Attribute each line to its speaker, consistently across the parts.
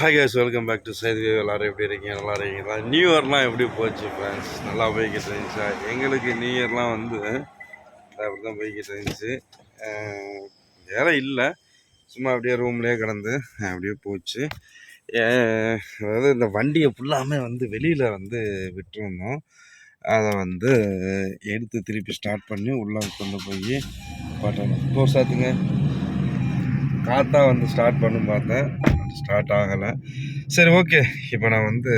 Speaker 1: Hi guys welcome back to செய்தி எல்லோரும் எப்படி இருக்கீங்க நல்லா இருக்கீங்களா நியூ இயர்லாம் எப்படி போச்சு ஃப்ரெண்ட்ஸ் நல்லா போய்கிட்டு இருந்துச்சா எங்களுக்கு நியூ இயர்லாம் வந்து அப்படி தான் போய்கிட்டு இருந்துச்சு வேலை இல்லை சும்மா அப்படியே ரூம்லேயே கிடந்து அப்படியே போச்சு அதாவது இந்த வண்டியை ஃபுல்லாமே வந்து வெளியில் வந்து விட்டுருந்தோம் அதை வந்து எடுத்து திருப்பி ஸ்டார்ட் பண்ணி உள்ளே கொண்டு போய் பட்டன் க்ளோஸ் ஆத்துங்க காற்றா வந்து ஸ்டார்ட் பண்ணும் பார்த்தேன் ஸ்டார்ட் ஆகலை சரி ஓகே இப்போ நான் வந்து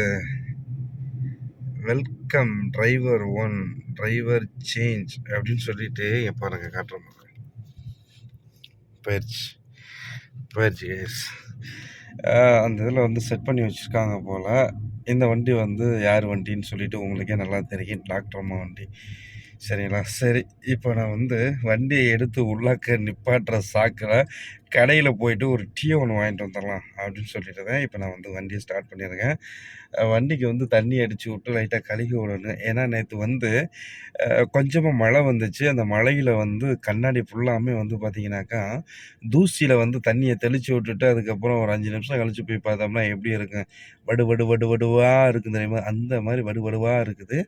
Speaker 1: welcome driver one driver change அப்படின்னு சொல்லிட்டு எப்போ எனக்கு காட்டுறோம் பயிற்சி பயிற்சி கேஸ் அந்த இதில் வந்து செட் பண்ணி வச்சுருக்காங்க போல் இந்த வண்டி வந்து யார் வண்டின்னு சொல்லிவிட்டு உங்களுக்கே நல்லா தெரியும் டாக்டர் அம்மா வண்டி சரிங்களா சரி இப்போ நான் வந்து வண்டியை எடுத்து உள்ளாக்க நிப்பாட்டுற சாக்கில் கடையில் போயிட்டு ஒரு டீ ஒன்று வாங்கிட்டு வந்துடலாம் அப்படின்னு சொல்லிட்டு தான் இப்போ நான் வந்து வண்டியை ஸ்டார்ட் பண்ணியிருக்கேன் வண்டிக்கு வந்து தண்ணி அடித்து விட்டு லைட்டாக கழுகி விடணும் ஏன்னா நேற்று வந்து கொஞ்சமாக மழை வந்துச்சு அந்த மழையில் வந்து கண்ணாடி ஃபுல்லாமே வந்து பார்த்திங்கனாக்கா தூசியில் வந்து தண்ணியை தெளித்து விட்டுட்டு அதுக்கப்புறம் ஒரு அஞ்சு நிமிஷம் கழித்து போய் பார்த்தோம்னா எப்படி இருக்கும் வடு வடு வடு வடுவாக இருக்குது தெரியுமா அந்த மாதிரி வடு வடுவாக இருக்குது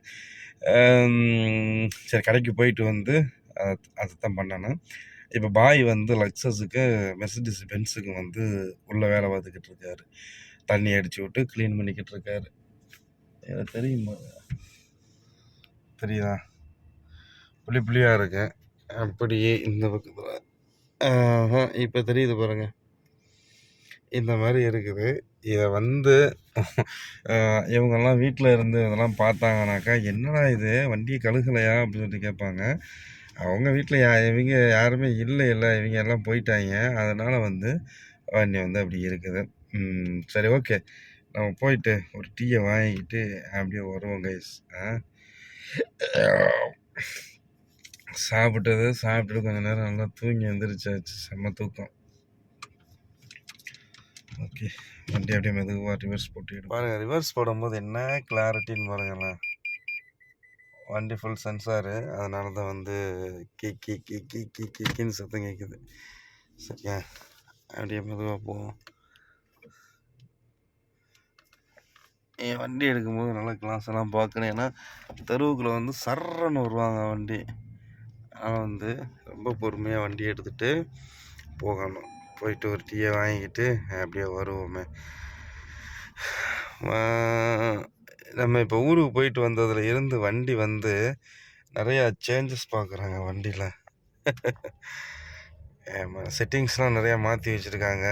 Speaker 1: சரி கடைக்கு போயிட்டு வந்து அதை தான் பண்ணேன் இப்போ பாய் வந்து லக்ஸஸுக்கு மெசடிஸ் பென்ஸுக்கு வந்து உள்ளே வேலை பார்த்துக்கிட்டு இருக்காரு தண்ணி அடித்து விட்டு க்ளீன் பண்ணிக்கிட்டு இருக்காரு எனக்கு தெரியுமா தெரியுதா புளி புளியாக இருக்கேன் அப்படியே இந்த பக்கத்தில் இப்போ தெரியுது பாருங்கள் இந்த மாதிரி இருக்குது இதை வந்து இவங்கெல்லாம் வீட்டில் இருந்து இதெல்லாம் பார்த்தாங்கனாக்கா என்னடா இது வண்டி கழுகலையா அப்படின்னு சொல்லிட்டு கேட்பாங்க அவங்க வீட்டில் யா இவங்க யாருமே இல்லை இல்லை இவங்க எல்லாம் போயிட்டாங்க அதனால் வந்து வண்டி வந்து அப்படி இருக்குது சரி ஓகே நம்ம போயிட்டு ஒரு டீயை வாங்கிக்கிட்டு அப்படியே வருவோம் கைஸ் சாப்பிட்டது சாப்பிட்டு கொஞ்சம் நேரம் நல்லா தூங்கி வந்துருச்சாச்சு செம்ம தூக்கம் ஓகே வண்டி அப்படியே மெதுவாக ரிவர்ஸ் போட்டு பாருங்கள் ரிவர்ஸ் போடும்போது என்ன கிளாரிட்டின்னு பாருங்களேன் வண்டி ஃபுல் சென்சாரு அதனால தான் வந்து கி கி கி கி கி கி கின்னு சத்தம் கேட்குது சரியா அப்படியே மெதுவாக போவோம் என் வண்டி எடுக்கும்போது நல்லா கிளாஸ் எல்லாம் பார்க்கணும் ஏன்னா தெருவுக்குள்ளே வந்து சர்றன்னு வருவாங்க வண்டி அதனால் வந்து ரொம்ப பொறுமையாக வண்டி எடுத்துகிட்டு போகணும் போயிட்டு ஒரு டீயை வாங்கிக்கிட்டு அப்படியே வருவோமே நம்ம இப்போ ஊருக்கு போயிட்டு வந்ததில் இருந்து வண்டி வந்து நிறையா சேஞ்சஸ் பார்க்குறாங்க வண்டியில் செட்டிங்ஸ்லாம் நிறையா மாற்றி வச்சுருக்காங்க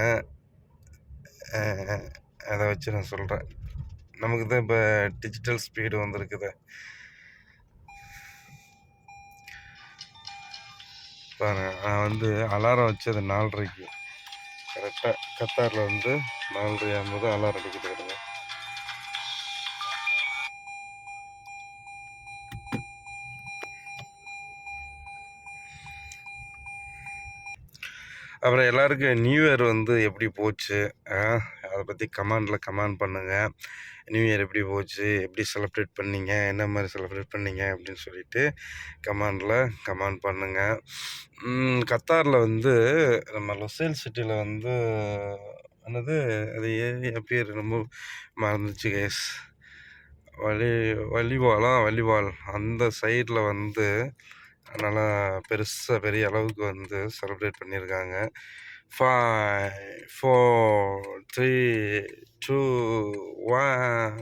Speaker 1: அதை வச்சு நான் சொல்கிறேன் நமக்கு தான் இப்போ டிஜிட்டல் ஸ்பீடு வந்திருக்குது பாருங்கள் நான் வந்து அலாரம் வச்சது நாலரைக்கு கரெக்டாக கத்தாரில் வந்து நாலரை ஐம்பது அலாரம் அடிக்கிட்டு வருங்க அப்புறம் எல்லாருக்கும் நியூ இயர் வந்து எப்படி போச்சு அதை பற்றி கமெண்டில் கமெண்ட் பண்ணுங்கள் நியூ இயர் எப்படி போச்சு எப்படி செலிப்ரேட் பண்ணீங்க என்ன மாதிரி செலிப்ரேட் பண்ணீங்க அப்படின்னு சொல்லிட்டு கமெண்டில் கமெண்ட் பண்ணுங்கள் கத்தாரில் வந்து நம்ம லொசைல் சிட்டியில் வந்து என்னது அது பேர் ரொம்ப மறந்துச்சு கேஸ் வலி வலிவாலாம் வலிவால் அந்த சைடில் வந்து அதனால் பெருசாக பெரிய அளவுக்கு வந்து செலிப்ரேட் பண்ணியிருக்காங்க five four three two one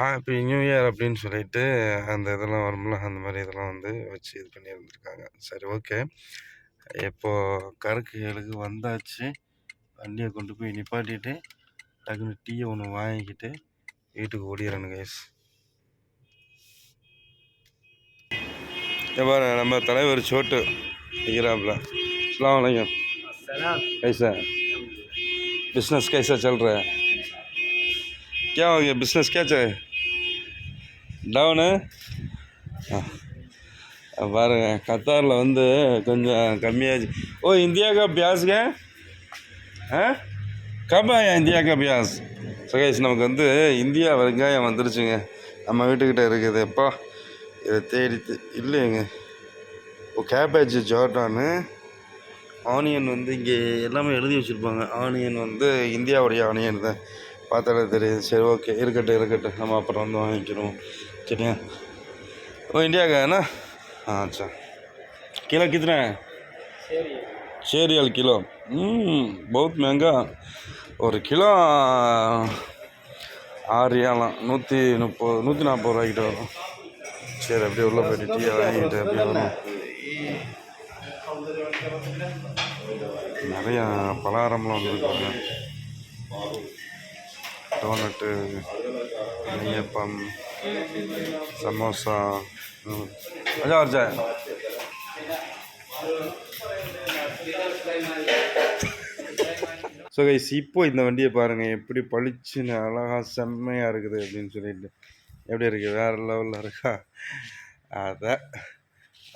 Speaker 1: happy new year அப்படின்னு சொல்லிட்டு அந்த இதெல்லாம் வரும்ல அந்த மாதிரி இதெல்லாம் வந்து வச்சு இது பண்ணியிருந்துருக்காங்க சரி ஓகே இப்போது கருக்கு எழுக்கு வந்தாச்சு வண்டியை கொண்டு போய் நிப்பாட்டிட்டு டக்குன்னு டீயை ஒன்று வாங்கிக்கிட்டு வீட்டுக்கு ஓடிடுறேன் கைஸ் பாரு நம்ம தலைவர் சோட்டு நிற்கிறாப்புல அஸ்லாம் வலைக்கம் கைசா பிஸ்னஸ் கைசா சொல்கிறேன் கே பிஸ்னஸ் क्या டவுனு பாருங்க கத்தாரில் வந்து கொஞ்சம் கம்மியாச்சு ஓ இந்தியா கப் பியாஸ்க கபாயா है कब आया சகேஷ் நமக்கு வந்து இந்தியா வெங்காயம் வந்துருச்சுங்க நம்ம வீட்டுக்கிட்ட இருக்குது எப்போ இதை தேடி இல்லைங்க இப்போ கேபேஜ் ஜார்டானு ஆனியன் வந்து இங்கே எல்லாமே எழுதி வச்சுருப்பாங்க ஆனியன் வந்து இந்தியாவுடைய ஆனியன் தான் பார்த்தாலே தெரியுது சரி ஓகே இருக்கட்டும் இருக்கட்டும் நம்ம அப்புறம் வந்து வாங்கிக்கிறோம் சரியா ஓ இந்தியாக்காண்ணா ஆ சார் கிலோ கித்தனை சேரியல் கிலோ ம் பௌத் மேங்கா ஒரு கிலோ ஆறு ஏழாம் நூற்றி முப்பது நூற்றி நாற்பது ரூபாய்க்கிட்ட வரும் சரி அப்படியே உள்ளே போயிட்டு டீ வாங்கிட்டு அப்படியே வரணும் நிறையா பலகாரம்லாம் வந்துருக்காங்க டோனட்டு நெய்யப்பம் சமோசா அஜா அர்ஜா ஸோ கைஸ் இப்போ இந்த வண்டியை பாருங்கள் எப்படி பளிச்சுன்னு அழகாக செம்மையாக இருக்குது அப்படின்னு சொல்லிட்டு எப்படி இருக்குது வேறு லெவலில் இருக்கா அதை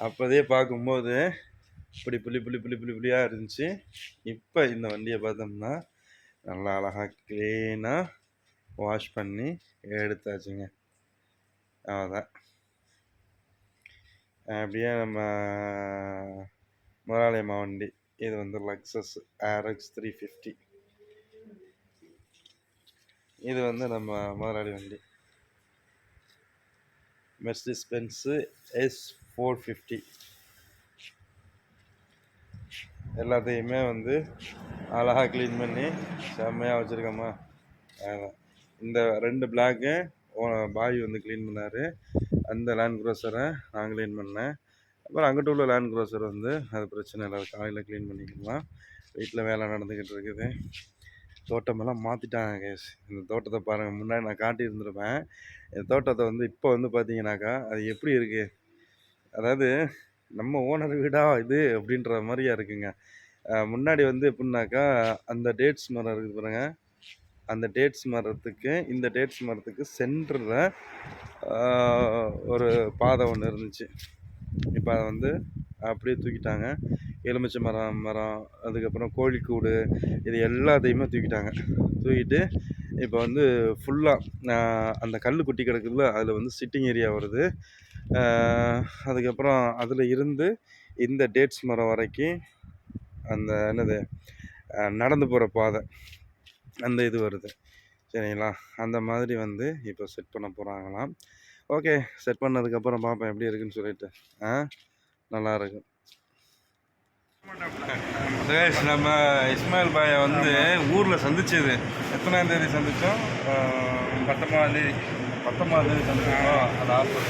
Speaker 1: அப்போதே பார்க்கும்போது இப்படி புளி புளி புளி புளி புளியாக இருந்துச்சு இப்போ இந்த வண்டியை பார்த்தோம்னா நல்லா அழகாக க்ளீனாக வாஷ் பண்ணி எடுத்தாச்சுங்க அவதான் அப்படியே நம்ம முதலாளியம்மா வண்டி இது வந்து லக்ஸஸ் ஆர்எக்ஸ் த்ரீ ஃபிஃப்டி இது வந்து நம்ம முதலாளி வண்டி Mercedes Benz S four fifty எல்லாத்தையுமே வந்து அழகாக க்ளீன் பண்ணி செம்மையாக வச்சுருக்கோம்மா இந்த ரெண்டு பிளாக்கு பாய் வந்து க்ளீன் பண்ணார் அந்த லேண்ட் க்ரோசரை நான் க்ளீன் பண்ணேன் அப்புறம் அங்கிட்ட உள்ள லேண்ட் க்ரோசர் வந்து அது பிரச்சனை இல்லை காலையில் க்ளீன் பண்ணிக்கலாம் வீட்டில் வேலை நடந்துக்கிட்டு இருக்குது தோட்டமெல்லாம் மாற்றிட்டாங்க கேஸ் இந்த தோட்டத்தை பாருங்கள் முன்னாடி நான் காட்டியிருந்துருப்பேன் இந்த தோட்டத்தை வந்து இப்போ வந்து பார்த்தீங்கன்னாக்கா அது எப்படி இருக்குது அதாவது நம்ம ஓனர் வீடாக இது அப்படின்ற மாதிரியா இருக்குங்க முன்னாடி வந்து எப்படின்னாக்கா அந்த டேட்ஸ் மரம் இருக்குது பாருங்க அந்த டேட்ஸ் மரத்துக்கு இந்த டேட்ஸ் மரத்துக்கு சென்டரில் ஒரு பாதை ஒன்று இருந்துச்சு இப்போ அதை வந்து அப்படியே தூக்கிட்டாங்க எலுமிச்சை மரம் மரம் அதுக்கப்புறம் கோழிக்கூடு இது எல்லாத்தையுமே தூக்கிட்டாங்க தூக்கிட்டு இப்போ வந்து ஃபுல்லாக அந்த கல் குட்டி கிடக்குதுல அதில் வந்து சிட்டிங் ஏரியா வருது அதுக்கப்புறம் அதில் இருந்து இந்த டேட்ஸ் மரம் வரைக்கும் அந்த என்னது நடந்து போகிற பாதை அந்த இது வருது சரிங்களா அந்த மாதிரி வந்து இப்போ செட் பண்ண போகிறாங்களாம் ஓகே செட் பண்ணதுக்கப்புறம் பார்ப்பேன் எப்படி இருக்குன்னு சொல்லிட்டு ஆ இருக்கும் சுரேஷ் நம்ம இஸ்மாயில் பாயை வந்து ஊரில் சந்திச்சது எத்தனாம் தேதி சந்தித்தோம் பத்தொம்பதாம் தேதி பத்தொம்பதாம் தேதி சந்திச்சோம் அது ஆஃபர்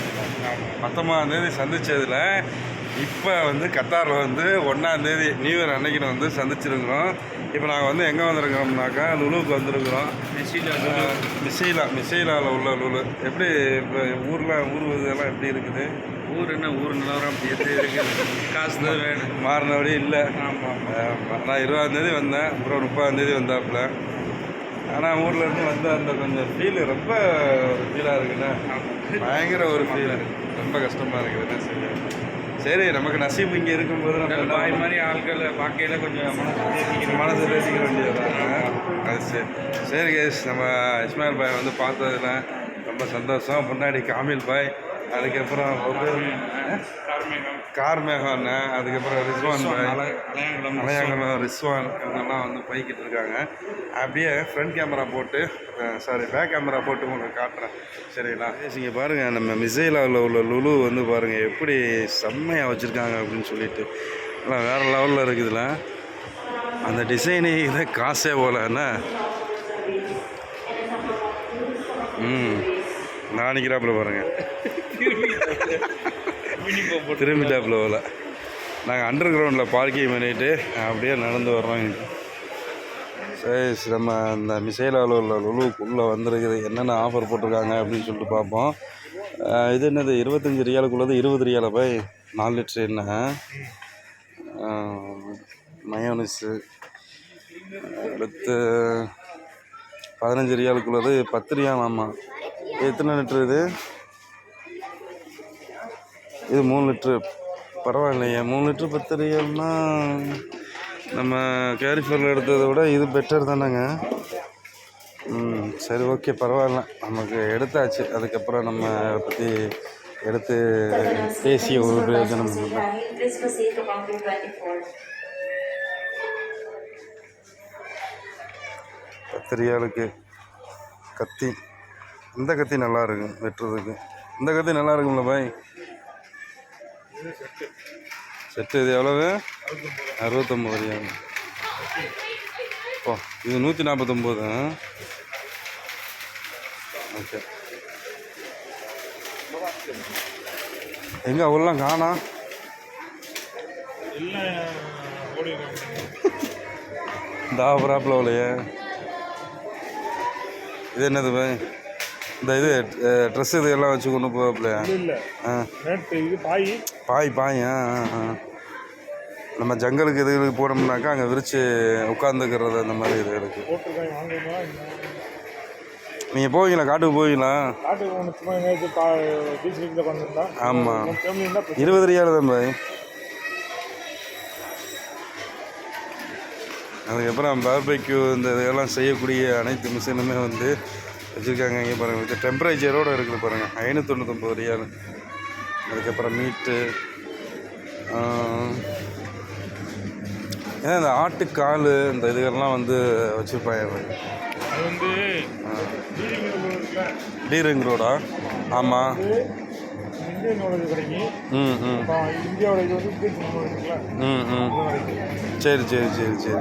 Speaker 1: பத்தொம்பதாம் தேதி சந்தித்ததில் இப்போ வந்து கத்தாரில் வந்து ஒன்றாந்தேதி நியூ இயர் அன்னைக்கு வந்து சந்திச்சிருக்கிறோம் இப்போ நாங்கள் வந்து எங்கே வந்திருக்கிறோம்னாக்கா லுலுவுக்கு வந்திருக்கிறோம் மிசைலா மிசைலாவில் உள்ள லுலு எப்படி இப்போ ஊரில் ஊர் இதெல்லாம் எப்படி இருக்குது
Speaker 2: ஊர் என்ன ஊர் நிலவரம் காசு தான் வேணும்
Speaker 1: மாறினபடி இல்லை ஆமாம் நான் இருபதாந்தேதி வந்தேன் அப்புறம் முப்பதாந்தேதி வந்தாப்புல ஆனால் ஊரில் இருந்து வந்த அந்த கொஞ்சம் ஃபீல் ரொம்ப ஃபீலாக இருக்குண்ணே பயங்கர ஒரு ஃபீல் ரொம்ப கஷ்டமாக இருக்குது என்ன செய்ய சரி நமக்கு நசீப் இங்கே இருக்கும்போது
Speaker 2: நம்ம பாய் மாதிரி ஆட்கள் பார்க்கையில் கொஞ்சம்
Speaker 1: மனசு மனசு பேசிக்க வேண்டியதுதான் அது சரி சரி கேஸ் நம்ம இஸ்மாயில் பாய் வந்து பார்த்ததுல ரொம்ப சந்தோஷம் முன்னாடி காமில் பாய் அதுக்கப்புறம் கார்மேகம் அதுக்கப்புறம் ரிஸ்வான் அலையாங்குளம் ரிஸ்வான் இவங்கெல்லாம் வந்து போய்கிட்டு இருக்காங்க அப்படியே ஃப்ரண்ட் கேமரா போட்டு சாரி பேக் கேமரா போட்டு உங்களுக்கு காட்டுறேன் சரிங்களா இங்கே பாருங்கள் நம்ம மிசைலாவில் உள்ள லுலு வந்து பாருங்கள் எப்படி செம்மையாக வச்சுருக்காங்க அப்படின்னு சொல்லிட்டு எல்லாம் வேறு லெவலில் இருக்குதுல அந்த டிசைனே இதை காசே போலன்னா ம் நான் நிற்கிறாப்புல பாருங்கள் டேப்பில் வரல நாங்கள் அண்டர் கிரவுண்டில் பார்க்கிங் பண்ணிட்டு அப்படியே நடந்து வர்றோம் சரி நம்ம இந்த மிசைல் அலுவலில் லுலுக்குள்ளே வந்துருக்குது வந்திருக்குது என்னென்ன ஆஃபர் போட்டிருக்காங்க அப்படின்னு சொல்லிட்டு பார்ப்போம் இது என்னது இருபத்தஞ்சி ரியாலுக்குள்ளது இருபது ரியாலை போய் நாலு லிட்ரு என்ன மயோனிஸு அடுத்து பதினஞ்சு ரியாலுக்குள்ளது பத்து ரியால் ஆமாம் எத்தனை லிட்ரு இது இது மூணு லிட்ரு பரவாயில்லையே மூணு லிட்ரு பத்திரிகைன்னா நம்ம கேரிஃபரில் எடுத்ததை விட இது பெட்டர் தானேங்க ம் சரி ஓகே பரவாயில்ல நமக்கு எடுத்தாச்சு அதுக்கப்புறம் நம்ம அதை பற்றி எடுத்து பேசிய ஒரு பிரயோஜனம் கத்திரியாளுக்கு கத்தி இந்த கத்தி நல்லா இருக்கும் வெட்டுறதுக்கு இந்த கத்தி நல்லா இருக்கும்ல பாய் செட்டு இது எவ்வளவு அறுபத்தொம்பது ரூபா ஓ இது நூற்றி நாற்பத்தொம்போது ஓகே எங்கே அவெல்லாம் காணா தாபராப்பில் அவளையே இது என்னது பாய் இந்த இது ட்ரெஸ் இது எல்லாம் வச்சு கொண்டு போவாப்ல
Speaker 2: இல்லை பாய்
Speaker 1: பாய் பாய் ஆ நம்ம ஜங்கலுக்கு இதுகளுக்கு போனோம்னாக்கா அங்கே விரித்து உட்காந்துக்கிறது அந்த மாதிரி இது இருக்குது நீங்கள் போவீங்களா காட்டுக்கு போவீங்களா ஆமாம் இருபது ரியால் தான் பாய் அதுக்கப்புறம் பார்பெக்யூ இந்த இதெல்லாம் செய்யக்கூடிய அனைத்து மிஷினுமே வந்து வச்சுருக்காங்க இங்கே பாருங்கள் இது டெம்பரேச்சரோடு இருக்குது பாருங்கள் ஐநூற்றி தொண்ணூத்தொம்பது அதுக்கப்புறம் மீட்டு ஏன்னா இந்த ஆட்டுக்கால் இந்த இதுகள்லாம் வந்து வச்சுருப்பாங்க டீரிங் ரோடா ஆமாம் ம் ம் ம் ம் சரி சரி சரி சரி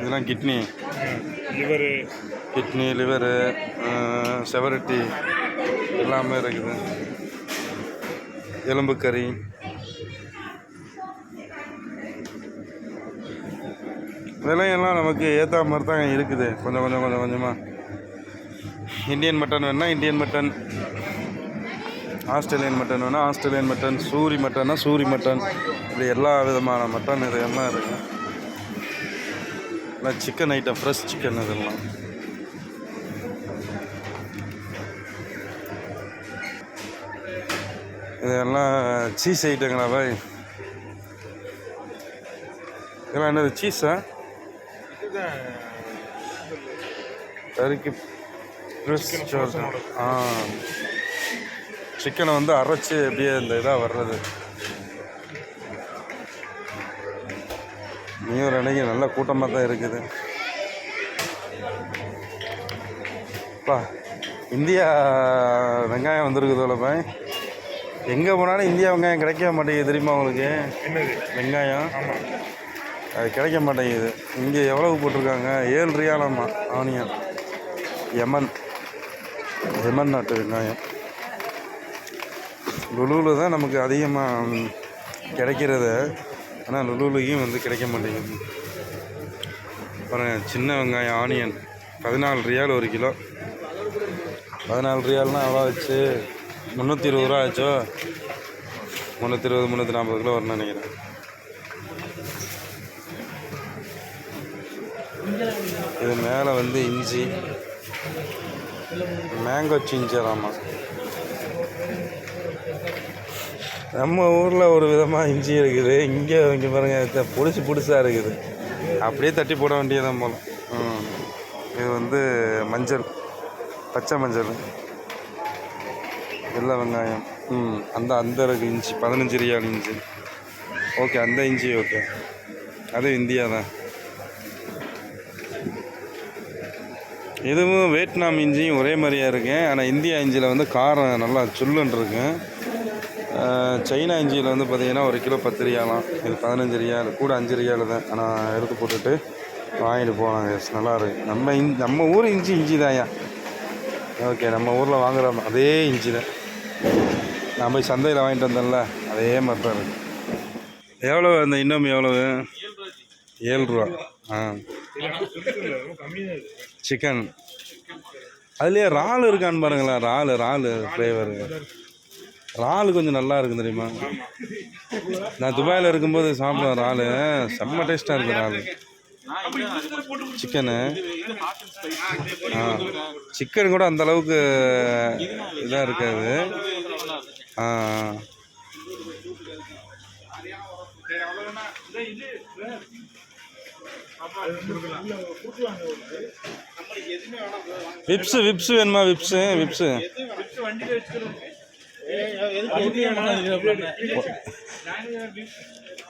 Speaker 1: இதெல்லாம் கிட்னி லிவரு கிட்னி லிவரு செவரட்டி எல்லாமே இருக்குது எலும்பு கறி விலையெல்லாம் நமக்கு ஏற்ற மாதிரி தான் இருக்குது கொஞ்சம் கொஞ்சம் கொஞ்சம் கொஞ்சமாக இந்தியன் மட்டன் வேணால் இந்தியன் மட்டன் ஆஸ்திரேலியன் மட்டன் வேணால் ஆஸ்திரேலியன் மட்டன் சூரி மட்டன்னா சூரி மட்டன் இப்படி எல்லா விதமான மட்டன் இதெல்லாம் இருக்குது நான் சிக்கன் ஐட்டம் ஃப்ரெஷ் சிக்கன் அதெல்லாம் இதெல்லாம் சீஸ் ஐட்டங்களா பாய் இதெல்லாம் என்னது சீஸா கறிக்கு சிக்கனை வந்து அரைச்சி அப்படியே இந்த இதாக வர்றது நியூர் அன்னைக்கு நல்ல கூட்டமாக தான் இருக்குது இப்போ இந்தியா வெங்காயம் உலகம் எங்கே போனாலும் இந்தியா வெங்காயம் கிடைக்க மாட்டேங்குது தெரியுமா உங்களுக்கு வெங்காயம் அது கிடைக்க மாட்டேங்குது இங்கே எவ்வளவு போட்டிருக்காங்க ஏழு ரியாலம்மா ஆனியன் எமன் எமன் நாட்டு வெங்காயம் லுலுவில் தான் நமக்கு அதிகமாக கிடைக்கிறது ஆனால் லுலுலையும் வந்து கிடைக்க மாட்டேங்குது அப்புறம் சின்ன வெங்காயம் ஆனியன் பதினாலு ரியால் ஒரு கிலோ பதினாலு ரியால்னால் அவ்வளோ ஆச்சு முந்நூற்றி இருபது ரூபா ஆச்சோ முந்நூற்றி இருபது முந்நூற்றி நாற்பது கிலோ வரும்னு நினைக்கிறேன் இது மேலே வந்து இஞ்சி மேங்கோ சிஞ்சராமா நம்ம ஊரில் ஒரு விதமாக இஞ்சி இருக்குது இங்கே இங்கே பாருங்கள் புடிச்சு புடிசாக இருக்குது அப்படியே தட்டி போட வேண்டியதான் போல் இது வந்து மஞ்சள் பச்சை மஞ்சள் வெள்ளை வெங்காயம் ம் அந்த அந்த இருக்கு இஞ்சி பதினஞ்சு ரியால் இஞ்சி ஓகே அந்த இஞ்சி ஓகே அது இந்தியா தான் இதுவும் வியட்நாம் இஞ்சியும் ஒரே மாதிரியாக இருக்கேன் ஆனால் இந்தியா இஞ்சியில் வந்து காரம் நல்லா சுல்லுன்னு சைனா இஞ்சியில் வந்து பார்த்திங்கன்னா ஒரு கிலோ பத்து ரியாலாம் இது பதினஞ்சு ரியால் கூட அஞ்சு ரியால் தான் ஆனால் எடுத்து போட்டுட்டு வாங்கிட்டு போனாங்க எஸ் நல்லாயிருக்கு நம்ம இஞ்சி நம்ம ஊர் இஞ்சி இஞ்சி தான்யா ஓகே நம்ம ஊரில் வாங்குகிற அதே இஞ்சி தான் நான் போய் சந்தையில் வாங்கிட்டு வந்தேன்ல அதே மாதிரி தான் இருக்குது எவ்வளோ அந்த இன்னும் எவ்வளவு ஏழு ரூபா ஆ சிக்கன் அதுலேயே இறால் இருக்கான்னு பாருங்களேன் இறால் இறால் ஃப்ளேவருங்க இறால் கொஞ்சம் நல்லா இருக்கும் தெரியுமா நான் துபாயில் இருக்கும்போது சாப்பிடுவேன் இறால் செம்ம டேஸ்ட்டாக இருக்கும் இறால் சிக்கனு ஆ சிக்கன் கூட அந்த அளவுக்கு இதாக இருக்காது ஆ விப்ஸ் விப்ஸு வேணுமா விப்ஸு விப்ஸு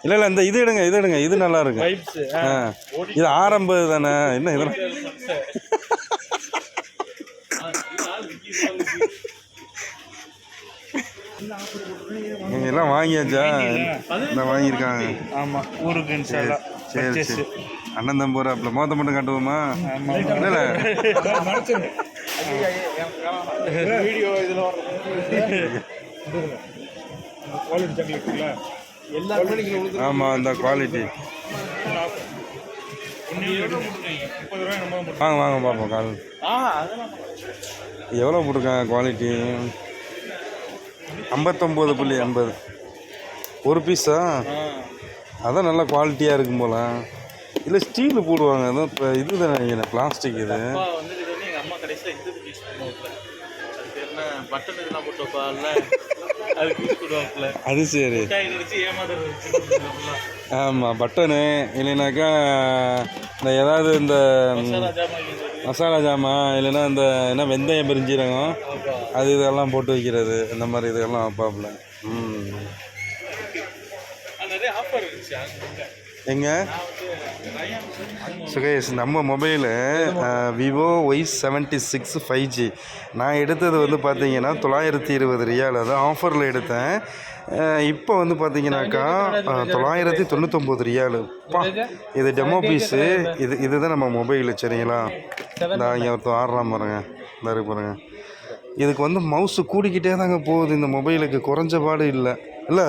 Speaker 1: இல்லை இல்லை இந்த இது எடுங்க இது எடுங்க இது நல்லா இருக்கு இது ஆரம்ப தானே என்ன இதெல்லாம் நீங்கள் எல்லாம் வாங்கியாச்சா இந்த வாங்கியிருக்காங்க
Speaker 2: ஆமாம் ஊருக்கு சரி
Speaker 1: சரி சரி அண்ணன் தம்பூரா அப்புறம் மோத்த மட்டும் காட்டுவோமா இல்லை வீடியோ இதில் ஆமாம் அந்த குவாலிட்டி வாங்க வாங்க பார்ப்போம் கால் எவ்வளோ போட்டிருக்காங்க குவாலிட்டி ஐம்பத்தொம்போது புள்ளி ஐம்பது ஒரு பீஸா அதான் நல்லா குவாலிட்டியாக இருக்கும் போல் இல்லை ஸ்டீலு போடுவாங்க அதான் இப்போ இது தானே பிளாஸ்டிக் இது
Speaker 2: பட்டன் இதெல்லாம் போட்டு
Speaker 1: அது சரி ஆமாம் பட்டனு இல்லைனாக்கா இந்த ஏதாவது இந்த மசாலா ஜாமான் இல்லைன்னா இந்த என்ன வெந்தயம் பெருஞ்சீரகம் அது இதெல்லாம் போட்டு வைக்கிறது இந்த மாதிரி இதெல்லாம் வைப்பாப்புல ம் எங்கே சுகேஷ் நம்ம mobile Vivo Y seventy six five G நான் எடுத்தது வந்து பார்த்தீங்கன்னா தொள்ளாயிரத்தி இருபது ரியால் அது ஆஃபரில் எடுத்தேன் இப்போ வந்து பார்த்தீங்கன்னாக்கா தொள்ளாயிரத்தி தொண்ணூத்தொம்பது ரியால் பா இது டெமோ பீஸு இது இதுதான் நம்ம மொபைலு சரிங்களா இந்த இங்கே ஒருத்தர் ஆடுறா பாருங்க இந்தாரு பாருங்க இதுக்கு வந்து மவுஸு கூடிக்கிட்டே தாங்க போகுது இந்த மொபைலுக்கு குறைஞ்ச பாடு இல்லை இல்லை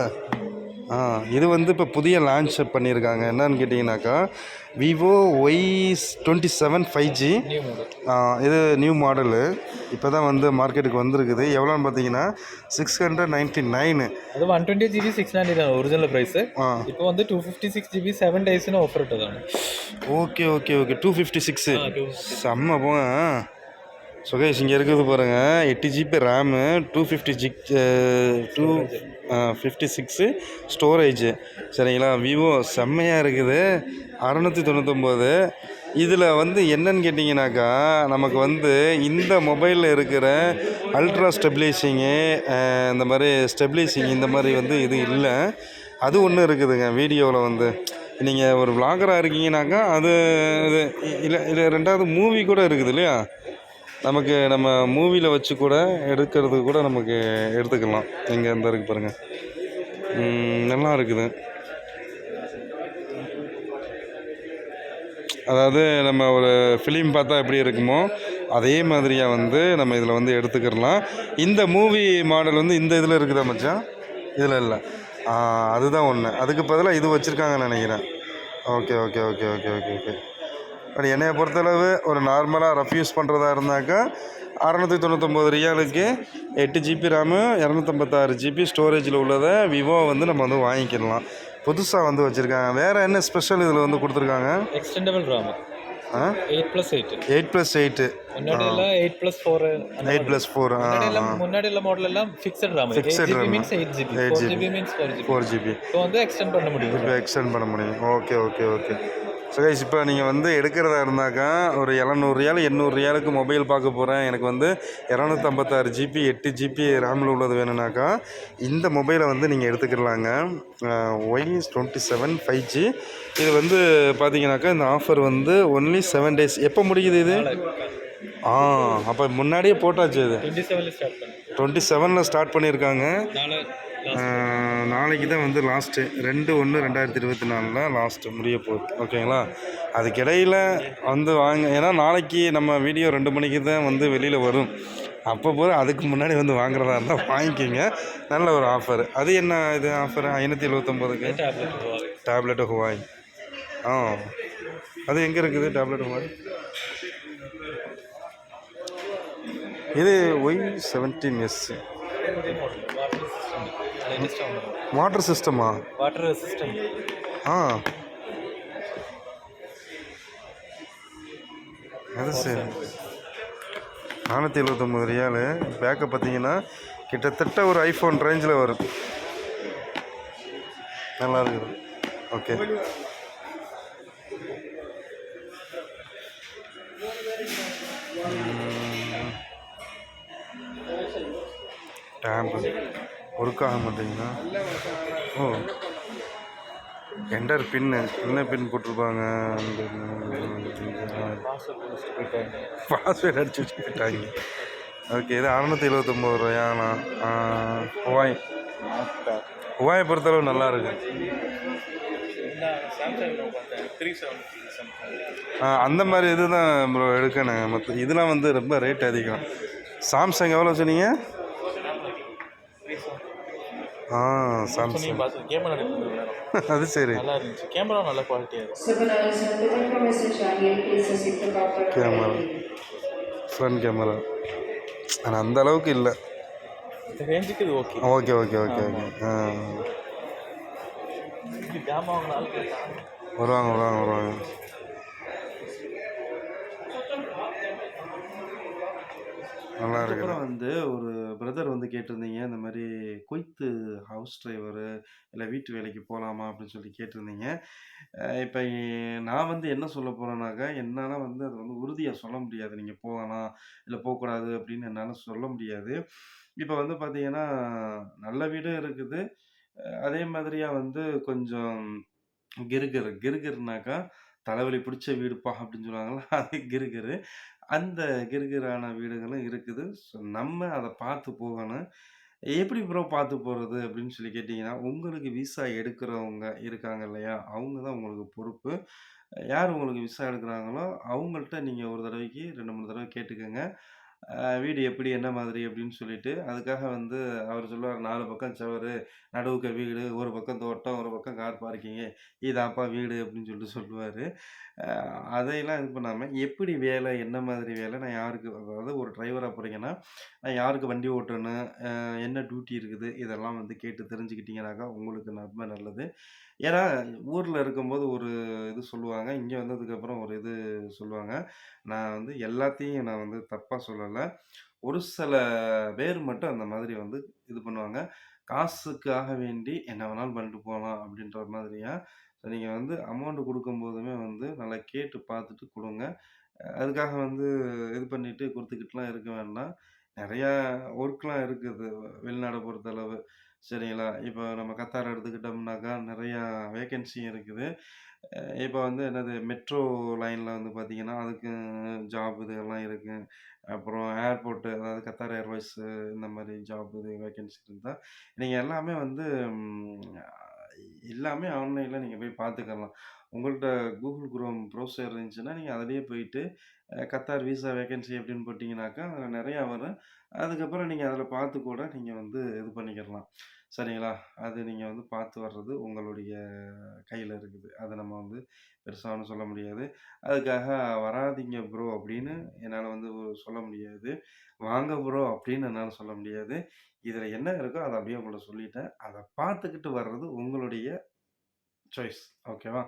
Speaker 1: இது வந்து இப்போ புதிய லான்ச் பண்ணியிருக்காங்க என்னன்னு கேட்டிங்கனாக்கா Vivo Y twenty seven five G இது நியூ மாடலு இப்போ தான் வந்து மார்க்கெட்டுக்கு வந்திருக்குது எவ்வளோன்னு பார்த்தீங்கன்னா சிக்ஸ் ஹண்ட்ரட் நைன்ட்டி நைனு
Speaker 2: அது one twenty GB six ninety தான் ஒரிஜினல் ஆ இப்போ வந்து two fifty six GB seven டேஸ்னு offer
Speaker 1: okay okay okay two fifty six செம்ம போங்க சுகேஷ் இங்கே இருக்குது பாருங்கள் எட்டு GB RAM two fifty G two fifty six storage சரிங்களா விவோ செம்மையாக இருக்குது அறநூற்றி தொண்ணூத்தொம்போது இதில் வந்து என்னன்னு கேட்டிங்கனாக்கா நமக்கு வந்து இந்த மொபைலில் இருக்கிற அல்ட்ரா ஸ்டெபிலைசிங்கு இந்த மாதிரி ஸ்டெபிலைசிங் இந்த மாதிரி வந்து இது இல்லை அது ஒன்று இருக்குதுங்க வீடியோவில் வந்து நீங்கள் ஒரு விளாகராக இருக்கீங்கனாக்கா அது இது இல்லை இல்லை ரெண்டாவது மூவி கூட இருக்குது இல்லையா நமக்கு நம்ம மூவியில் வச்சு கூட எடுக்கிறது கூட நமக்கு எடுத்துக்கலாம் இங்கே இருந்தால் இருக்குது பாருங்கள் நல்லா இருக்குது அதாவது நம்ம ஒரு ஃபிலிம் பார்த்தா எப்படி இருக்குமோ அதே மாதிரியாக வந்து நம்ம இதில் வந்து எடுத்துக்கிறலாம் இந்த மூவி மாடல் வந்து இந்த இதில் இருக்குதா மச்சான் இதில் இல்லை அதுதான் ஒன்று அதுக்கு பதிலாக இது வச்சுருக்காங்கன்னு நினைக்கிறேன் okay okay okay okay okay okay but என்னையை பொறுத்தளவு ஒரு நார்மலாக ரஃப் யூஸ் பண்ணுறதா இருந்தாக்கா அறநூற்றி தொண்ணூத்தொம்பது ரியாலுக்கு எட்டு ஜிபி ரேமு இரநூத்தம்பத்தாறு ஜிபி ஸ்டோரேஜில் உள்ளதை விவோ வந்து நம்ம வந்து வாங்கிக்கலாம் புதுசாக வந்து வச்சுருக்காங்க வேறு என்ன ஸ்பெஷல் இதில் வந்து கொடுத்துருக்காங்க
Speaker 2: extendable RAM eight plus eight
Speaker 1: eight plus eight
Speaker 2: முன்னாடி எல்லாம் eight plus four
Speaker 1: eight plus four
Speaker 2: முன்னாடி உள்ள மாடல் எல்லாம் fixed RAM fixed RAM means GB eight GB means four GB four GB இப்போ வந்து எக்ஸ்டெண்ட் பண்ண முடியும்
Speaker 1: இப்போ எக்ஸ்டெண்ட் பண்ண முடியும் okay okay okay so guys இப்போ நீங்கள் வந்து எடுக்கிறதா இருந்தாக்கா ஒரு இரநூறுயால் ரியால் எண்ணூறு ரியாலுக்கு மொபைல் பார்க்க போகிறேன் எனக்கு வந்து இரநூத்தம்பத்தாறு ஜிபி எட்டு ஜிபி ரேமில் உள்ளது வேணும்னாக்கா இந்த மொபைலை வந்து நீங்கள் எடுத்துக்கிறலாங்க Y S twenty seven five G இது வந்து பார்த்தீங்கனாக்கா இந்த ஆஃபர் வந்து ஒன்லி செவன் டேஸ் எப்போ முடியுது இது ஆ அப்போ முன்னாடியே போட்டாச்சு இது டுவெண்ட்டி செவனில் ஸ்டார்ட் பண்ணியிருக்காங்க நாளைக்கு தான் வந்து லாஸ்ட்டு ரெண்டு ஒன்று ரெண்டாயிரத்தி இருபத்தி நாலில் லாஸ்ட்டு முடிய போகுது ஓகேங்களா அதுக்கிடையில் வந்து வாங்க ஏன்னா நாளைக்கு நம்ம வீடியோ ரெண்டு மணிக்கு தான் வந்து வெளியில் வரும் அப்போ போகிற அதுக்கு முன்னாடி வந்து வாங்குறதா இருந்தால் வாங்கிக்கிங்க நல்ல ஒரு ஆஃபர் அது என்ன இது ஆஃபர் ஐநூற்றி எழுபத்தொம்போதுக்கு
Speaker 2: டேப்லெட் ஹுவாய் ஆ
Speaker 1: அது எங்கே இருக்குது டேப்லெட் ஹுவாய் இது ஒய் செவன்டீன் எஸ்ஸு வாட்டர் சிஸ்டமா
Speaker 2: வாட்டர் சிஸ்டம் ஆ
Speaker 1: அது சரி நானூற்றி எழுபத்தொம்பது ரியாலு பேக்கை பார்த்தீங்கன்னா கிட்டத்தட்ட ஒரு ஐஃபோன் ரேஞ்சில் வரும் நல்லா இருக்குது ஓகே டேம்பு ஒர்க் ஆக ஓ என்டர் பின்னு என்ன பின் போட்டிருப்பாங்க பாஸ்வேர்டு அடிச்சு வச்சு போயிட்டாங்க ஓகே இது அறநூற்றி எழுபத்தொம்பது ரூபாயாண்ணா ஹுவாய் ஹுவாயை பொறுத்தளவு நல்லா இருக்கு அந்த மாதிரி இது தான் ப்ரோ எடுக்கணும் மற்ற இதெல்லாம் வந்து ரொம்ப ரேட் அதிகம் சாம்சங் எவ்வளோ சொன்னீங்க ஆ சாம்சங் கேமரா அது சரி நல்லா
Speaker 2: இருந்துச்சு கேமரா நல்ல குவாலிட்டியாக
Speaker 1: கேமரா ஃப்ரண்ட் கேமரா ஆனால் அந்த அளவுக்கு இல்லை
Speaker 2: okay
Speaker 1: okay okay okay okay ஆ வருவாங்க வருவாங்க வருவாங்க அதுக்கப்புறம்
Speaker 2: வந்து ஒரு பிரதர் வந்து கேட்டிருந்தீங்க இந்த மாதிரி குய்த்து ஹவுஸ் டிரைவரு இல்லை வீட்டு வேலைக்கு போகலாமா அப்படின்னு சொல்லி கேட்டிருந்தீங்க இப்போ நான் வந்து என்ன சொல்ல போகிறேன்னாக்கா என்னால் வந்து அதை வந்து உறுதியாக சொல்ல முடியாது நீங்கள் போகலாம் இல்லை போகக்கூடாது அப்படின்னு என்னால் சொல்ல முடியாது இப்போ வந்து பார்த்தீங்கன்னா நல்ல வீடும் இருக்குது அதே மாதிரியாக வந்து கொஞ்சம் கிருகர் கிருகர்னாக்கா தலைவலி பிடிச்ச வீடுப்பா அப்படின்னு சொல்லுவாங்களா அது கிருகரு அந்த கிறுகிறான வீடுகளும் இருக்குது ஸோ நம்ம அதை பார்த்து போகணும் எப்படி ப்ரோ பார்த்து போகிறது அப்படின்னு சொல்லி கேட்டிங்கன்னா உங்களுக்கு விசா எடுக்கிறவங்க இருக்காங்க இல்லையா அவங்க தான் உங்களுக்கு பொறுப்பு யார் உங்களுக்கு விசா எடுக்கிறாங்களோ அவங்கள்ட்ட நீங்கள் ஒரு தடவைக்கு ரெண்டு மூணு தடவை கேட்டுக்கோங்க வீடு எப்படி என்ன மாதிரி அப்படின்னு சொல்லிட்டு அதுக்காக வந்து அவர் சொல்லுவார் நாலு பக்கம் சவரு நடுவுக்கு வீடு ஒரு பக்கம் தோட்டம் ஒரு பக்கம் கார் பார்க்கிங்கு இதாப்பா வீடு அப்படின்னு சொல்லிட்டு சொல்லுவார் அதையெல்லாம் இது பண்ணாமல் எப்படி வேலை என்ன மாதிரி வேலை நான் யாருக்கு அதாவது ஒரு டிரைவராக போகிறீங்கன்னா நான் யாருக்கு வண்டி ஓட்டணும் என்ன டியூட்டி இருக்குது இதெல்லாம் வந்து கேட்டு தெரிஞ்சுக்கிட்டிங்கனாக்கா உங்களுக்கு ரொம்ப நல்லது ஏன்னா, ஊர்ல இருக்கும்போது ஒரு இது சொல்லுவாங்க. இங்க வந்ததுக்கப்புறம் ஒரு இது சொல்லுவாங்க. நான் வந்து எல்லாத்தையும் நான் வந்து தப்பா சொல்லல. ஒரு சில பேர் மட்டும் அந்த மாதிரி வந்து இது பண்ணுவாங்க. "காசுக்காக வேண்டி என்ன வேணாலும் பண்ணிட்டு போகலாம் அப்படின்ற மாதிரியா, நீங்க வந்து அமௌண்ட் போதுமே வந்து நல்லா கேட்டு பார்த்துட்டு கொடுங்க அதுக்காக வந்து இது பண்ணிட்டு கொடுத்துக்கிட்டுலாம் இருக்க வேண்டாம். நிறையா ஒர்க்லாம் இருக்குது வெளிநாட பொறுத்தளவு. சரிங்களா இப்போ நம்ம கத்தார் எடுத்துக்கிட்டோம்னாக்கா நிறையா வேகன்சி இருக்குது இப்போ வந்து என்னது மெட்ரோ லைனில் வந்து பார்த்திங்கன்னா அதுக்கு ஜாப் இதெல்லாம் இருக்குது அப்புறம் ஏர்போர்ட்டு அதாவது கத்தார் ஏர்வேஸு இந்த மாதிரி ஜாப் இது வேகன்சி இருந்தால் நீங்கள் எல்லாமே வந்து எல்லாமே ஆன்லைனில் நீங்கள் போய் பார்த்துக்கலாம் உங்கள்கிட்ட கூகுள் குரோம் ப்ரௌசர் இருந்துச்சுன்னா நீங்கள் அதிலேயே போயிட்டு கத்தார் விசா வேகன்சி அப்படின்னு போட்டிங்கனாக்கா அதில் நிறையா வரும் அதுக்கப்புறம் நீங்கள் அதில் பார்த்து கூட நீங்கள் வந்து இது பண்ணிக்கிடலாம் சரிங்களா அது நீங்கள் வந்து பார்த்து வர்றது உங்களுடைய கையில் இருக்குது அதை நம்ம வந்து பெருசாக சொல்ல முடியாது அதுக்காக வராதிங்க ப்ரோ அப்படின்னு என்னால் வந்து சொல்ல முடியாது வாங்க ப்ரோ அப்படின்னு என்னால் சொல்ல முடியாது இதில் என்ன இருக்கோ அதை அப்படியே உங்களை சொல்லிட்டேன் அதை பார்த்துக்கிட்டு வர்றது உங்களுடைய சாய்ஸ் ஓகேவா